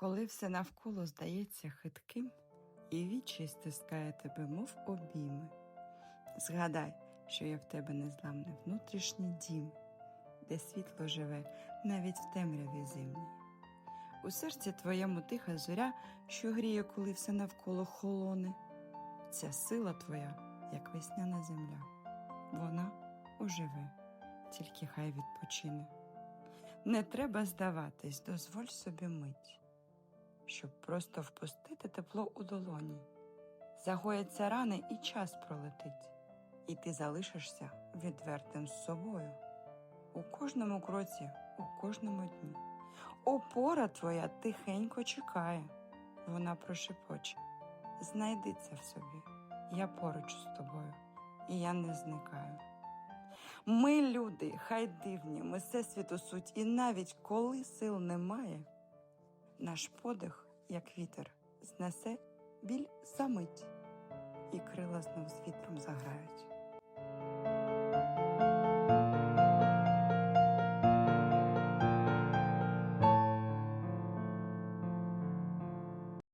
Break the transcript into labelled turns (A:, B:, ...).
A: Коли все навколо здається хитким, і вічі стискає тебе, мов обійми. Згадай, що є в тебе незламний внутрішній дім, де світло живе навіть в темряві зимній. У серці твоєму тиха зоря, що гріє, коли все навколо холоне. Ця сила твоя, як весняна земля, вона оживе, тільки хай відпочине. Не треба здаватись, дозволь собі мить, щоб просто впустити тепло у долоні. Загояться рани і час пролетить, і ти залишишся відвертим з собою. У кожному кроці, у кожному дні. Опора твоя тихенько чекає, вона прошепоче. Знайди це в собі, я поруч з тобою, і я не зникаю. Ми люди, хай дивні, ми всесвіту суть, і навіть коли сил немає, наш подих, як вітер, знесе біль за мить, і крила знов з вітром заграють.